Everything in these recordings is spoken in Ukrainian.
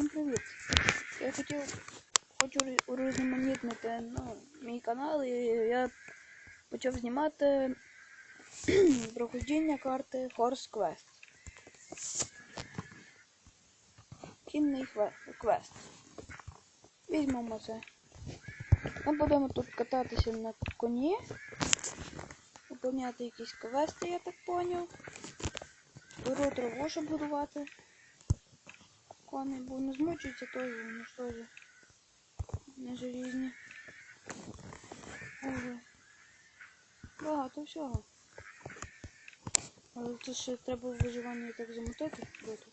Всім привіт! Я хотів хочу урізноманітнити ну, мій канал і я почав знімати проходження карти Horse Quest. Кінний квест. Візьмемо це. Ми будемо тут кататися на коні, виконувати якісь квести, я так поняв. Беру траву, щоб будувати коней, бо не змучуються теж, вони ж теж не желізні. Ого. Багато всього. Але це ще треба в виживанні так замотати круто.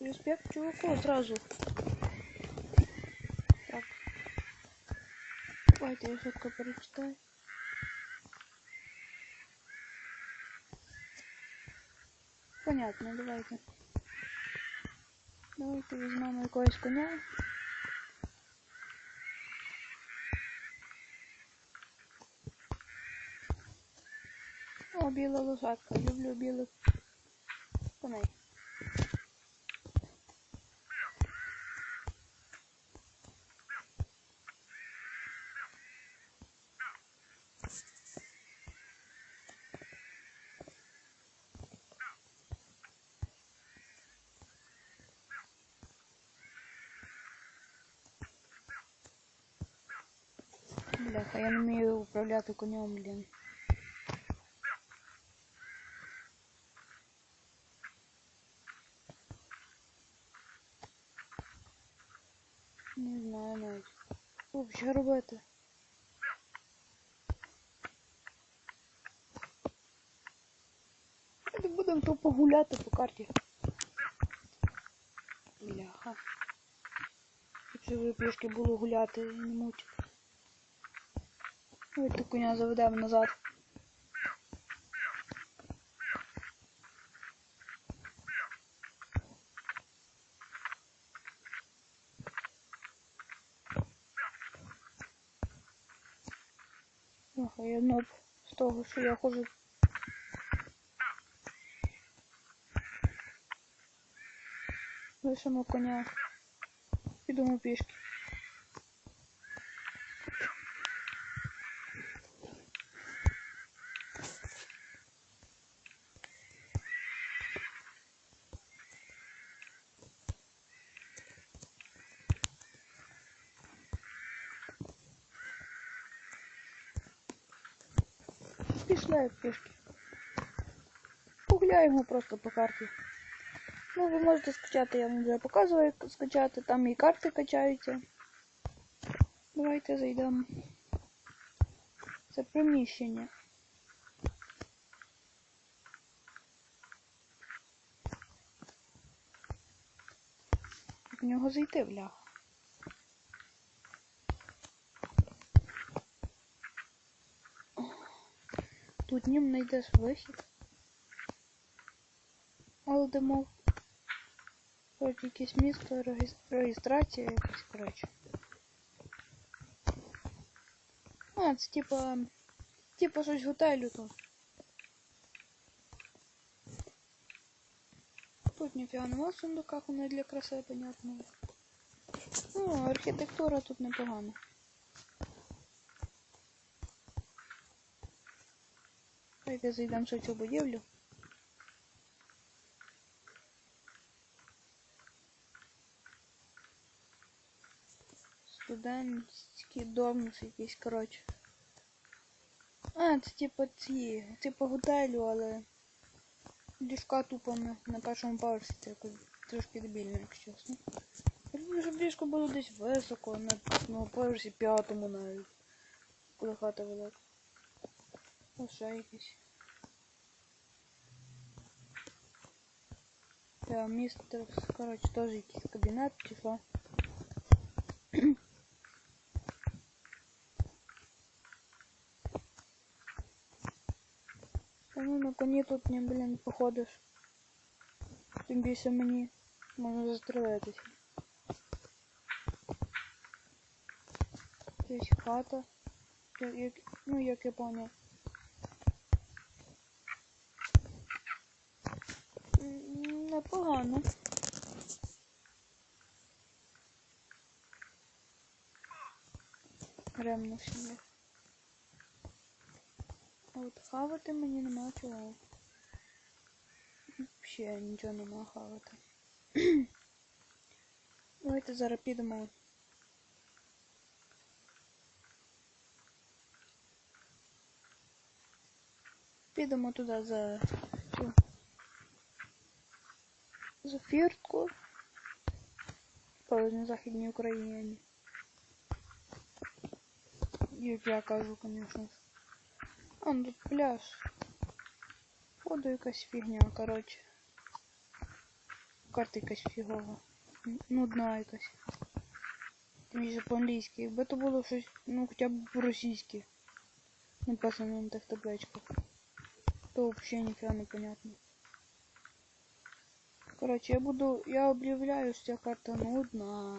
Респект чуваку сразу. Так. Давайте я швидко перечитаю. Понятно, давайте. Давайте візьмемо якогось коня. О, біла лошадка. Люблю білих коней. Бляха, я не вмію управляти конем, блін. Не знаю навіть. О, що робити? Будемо тупо гуляти по карті. Бляха. Якщо ви пішки було гуляти не мучити. Давайте коня заведемо назад. Ох, а я ноб з того, що я ходжу. Лишимо коня. Підемо пішки. Пішли пішки. Погуляємо просто по карті. Ну, ви можете скачати, я вам вже показував, як скачати, там і карти качаються. Давайте зайдемо. Це приміщення. В нього зайти, бляха. Тут ним знайдеш вихід. Але де. Коротше, якесь місто реєстрація якась, коротше. А, це типа. Типа щось готелю тут. Тут ніфіга нема в сундуках, воно для краси, понятно. Ну, архітектура тут непогана. Давайте зайдемо ще цю будівлю. Студентський дом якийсь, коротше. А, це типу ці, типу готелю, але ліжка тупо на, першому поверсі, це трошки дебільно, якщо чесно. Я думаю, що ліжко було десь високо, на, на поверсі п'ятому навіть. Коли хата велика. О, ще якийсь. Та містер, коротше, теж якийсь кабінет чи що. Та ну на коні тут не, блін, походиш. Тим більше мені можна застрелитися. Якась хата. Як, як, ну, як я поняв. Погано. Ремно сюди. А от хавати мені нема чого. Взагалі нічого нема хавати. Давайте зараз підемо. Підемо туди за фіртку. Коли на Західній Україні. Як я кажу, звісно. А, ну тут пляж. Воду якась фігня, коротше. Карта якась фігова. Нудна якась. Більше по-англійськи. Якби то було щось, ну хоча б по-російськи. Написано на тих табличках. То взагалі ніфіга не понятно. Коротше, я буду. Я об'являю, що ця карта нудна.